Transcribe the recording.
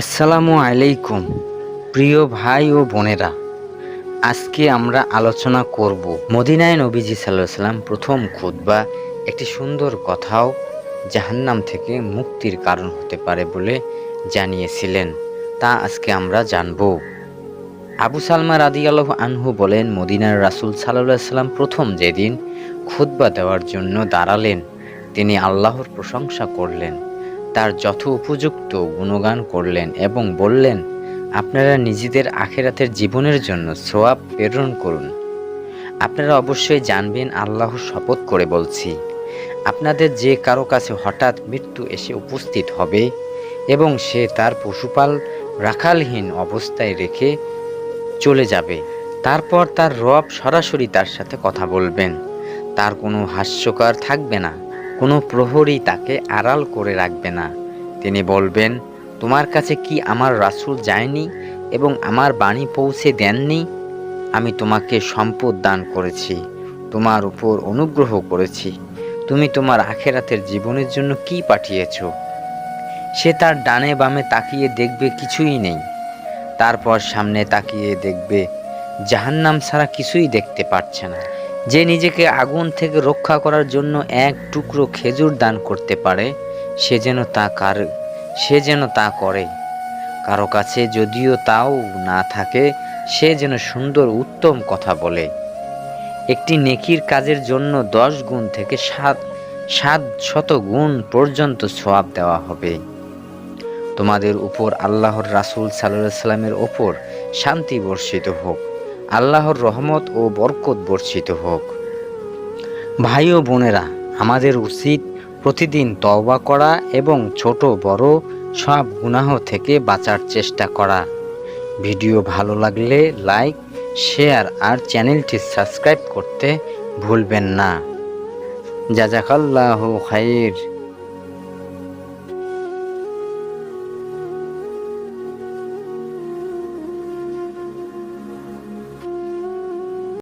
আসসালামু আলাইকুম, প্রিয় ভাই ও বোনেরা। আজকে আমরা আলোচনা করব মদিনায় নবীজি সাল্লাহ সাল্লাম প্রথম খুতবা, একটি সুন্দর কথাও জাহান্নাম থেকে মুক্তির কারণ হতে পারে বলে জানিয়েছিলেন। তা আজকে আমরা জানব। আবু সালমা রাদি আল্লাহ আনহু বলেন, মদিনার রাসুল সাল্লাহ সাল্লাম প্রথম যেদিন খুতবা দেওয়ার জন্য দাঁড়ালেন, তিনি আল্লাহর প্রশংসা করলেন। তার যথ উপযুক্ত গুণগান করলেন এবং বললেন, আপনারা নিজেদের আখেরাতের জীবনের জন্য সোয়াব প্রেরণ করুন। আপনারা অবশ্যই জানবেন আল্লাহর শপথ করে বলছি, আপনাদের যে কারও কাছে হঠাৎ মৃত্যু এসে উপস্থিত হবে এবং সে তার পশুপাল রাখালহীন অবস্থায় রেখে চলে যাবে, তারপর তার রব সরাসরি তার সাথে কথা বলবেন। তার কোনো হাস্যকর থাকবে না। কোনো প্রহরী তাকে আড়াল করে রাখবে না। তিনি বলবেন, তোমার কাছে কি আমার রাসূল যায়নি এবং আমার বাণী পৌঁছে দেননি? আমি তোমাকে সম্পদ দান করেছি, তোমার উপর অনুগ্রহ করেছি। তুমি তোমার আখেরাতের জীবনের জন্য কি পাঠিয়েছ? সে তার ডানে বামে তাকিয়ে দেখবে কিছুই নেই। তারপর সামনে তাকিয়ে দেখবে, জাহান্নাম ছাড়া কিছুই দেখতে পাচ্ছে না। যে নিজেকে আগুন থেকে রক্ষা করার জন্য এক টুকরো খেজুর দান করতে পারে, সে যেন তা কার, সে যেন তা করে। কারও কাছে যদিও তাও না থাকে, সে যেন সুন্দর উত্তম কথা বলে। একটি নেকির কাজের জন্য দশ গুণ থেকে সাত সাত শত গুণ পর্যন্ত সোয়াব দেওয়া হবে। তোমাদের উপর আল্লাহর রাসূল সাল্লাহ সাল্লামের ওপর শান্তি বর্ষিত হোক। আল্লাহর রহমত ও বরকত বর্ষিত হোক। ভাই ও বোনেরা, আমাদের উচিত প্রতিদিন তওবা করা এবং ছোট বড় সব গুনাহ থেকে বাঁচার চেষ্টা করা। ভিডিও ভালো লাগলে লাইক, শেয়ার আর চ্যানেলটি সাবস্ক্রাইব করতে ভুলবেন না। জাজাকাল্লাহু খাইর।